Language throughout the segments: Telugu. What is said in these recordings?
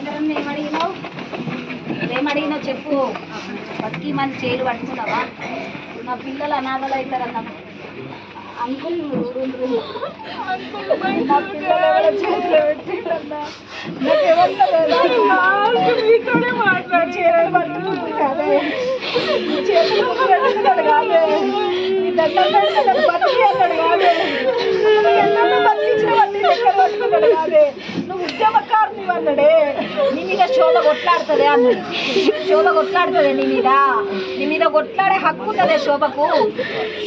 రాయందరం ఏమడిగినావు ఏమడిగినావు చెప్పు బతికి మన చేలు పట్టుకున్నావా నా పిల్లలు అనాథలు అవుతారన్నా అంకుల్ నా పిల్లలు చేతిలో పెట్టిండన్నా. నాకు ఎవరిలో చీరలు పట్టుకుంటుంది కాదే. చేతులు ముద్దు కాదే. నీ దండం పెడితే బతికి అన్నాడు కాదే. నువ్వు ఎన్నెన్నో పట్టుకున్నాడు కాదే. నువ్వు ఉద్యమకారుని అన్నాడే శోభ కొట్లాడుతుంది అన్నాడు శోభ కొట్లాడుతుంది నీ మీద. నీ మీద కొట్లాడే హక్కు ఉన్నదే శోభకు.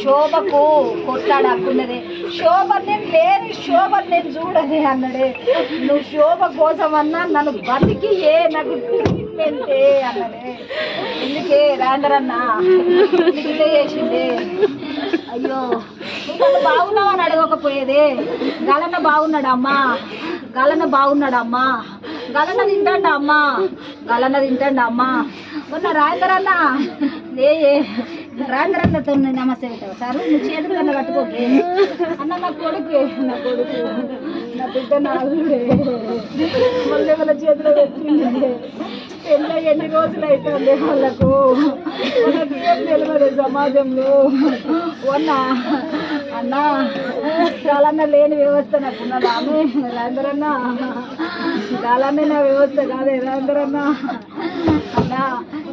శోభకు కొట్లాడే హక్కు ఉన్నదే. శోభ నేను లేని శోభ నేను చూడదే అన్నాడే. నువ్వు శోభ కోసం అన్నా నన్ను బతికి ఏ నాకు ట్రీట్మెంటే అన్నదే ఎందుకే రాందరన్నా ఎందుకు ఇట్లా చేసిందే. అయ్యో. నువ్వు బాగున్నావు అని అడగకపోయేదే. గలన బాగున్నాడమ్మా. గలన బాగున్నాడమ్మా. గలన్న తింటాండ అమ్మా. గలన్న తింటాండ అమ్మా. మొన్న రాయందరన్న లే రాయందరన్నతో నమస్తే పెట్టావు సార్? నువ్వు చేతులు కన్నా కట్టుకోకే. అన్న నా కొడుకు నా కొడుకు నా బిడ్డ నా మళ్ళీ వాళ్ళ చేతిలో పెట్టిండే. పెళ్ళి ఎన్ని రోజులు అవుతుంది వాళ్ళకు? వాళ్ళకి ఏం తెలియదు సమాజంలో. వన్న అన్న చాలన్న లేని వ్యవస్థ నాకు ఉన్నది ఆమె రాందరన్న చాలన్న నా వ్యవస్థ కాదే రాందరన్న అన్న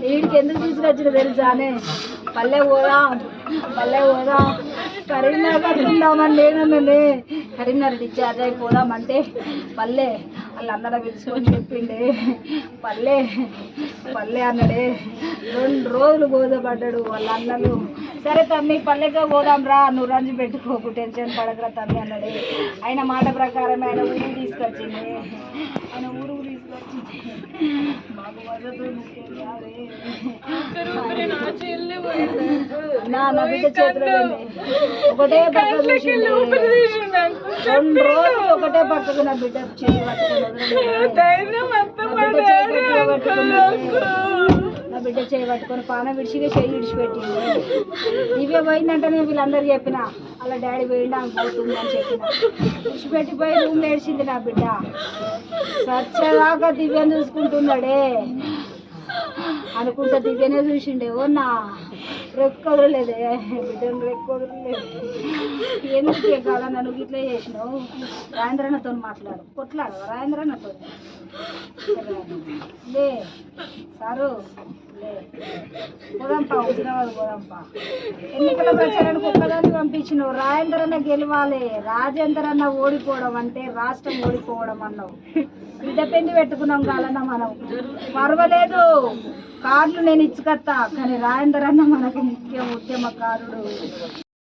వీడికి ఎందుకు తీసుకొచ్చిన తెలుసానే పల్లె పోదా పల్లె పోదా. కరీంనగర్ కట్టుకుందామని నేనన్ననే కరీంనగర్ డిశ్చార్జ్ అయిపోదామంటే పల్లె వాళ్ళందరూ పిలుచుకొని చెప్పిండే. పల్లె పల్లె అన్నడే. రెండు రోజులు బోధపడ్డాడు వాళ్ళ అన్నలు సరే తమ్మి పల్లెకే పోదాం రా నువ్వు రంజు పెట్టుకోకు టెన్షన్ పడకరా తమ్మి అన్నాడు. ఆయన మాట ప్రకారం ఆయన ఊరు తీసుకొచ్చింది. ఆయన ఊరు తీసుకొచ్చింది. మాకు నా నా బిడ్డ చేతిలో ఒకటే పక్క రెండు రోజులు ఒకటే పక్కకు నా బిడ్డ చేతి నా బిడ్డ చేయి పట్టుకున్నది. నా బిడ్డ పట్టుకొని పాన విడిచిగా చేయి విడిచిపెట్టింది. దివ్య పోయిందంటేనే వీళ్ళందరూ చెప్పిన అలా డాడీ పోయిండు పోతుందని చెప్పిన. విడిచిపెట్టిపోయి రూమ్ ఏడ్చింది నా బిడ్డ. సచ్చదాకా దివ్యను చూసుకుంటున్నాడే. అనుకుంటా దివ్యనే చూసిండే. ఓ నా రెక్క బిడ్డ బిడ్డను రెక్క వదలలేదు. ఎందుకు నన్ను ఇట్లా చేసినావు? రాజేంద్రన్నతో మాట్లాడు. కొట్లాడు రాజేంద్రన్నతో లే సారు లే. పోదాంపా హుజరాబాద్ పోదాంపా. ఎన్నికల ప్రచారానికి ఒక్కదాన్ని పంపించినావు? రాజేంద్రన్న గెలవాలి ఓడిపోవడం అంటే రాష్ట్రం ఓడిపోవడం అన్నావు. బిడ్డ పెట్టుకున్నాం కాలన్న మనం. పర్వాలేదు కార్లు నేను ఇచ్చుకత్తా కానీ రాజేంద్రన్న మనకి ముఖ్య ఉద్యమకారుడు.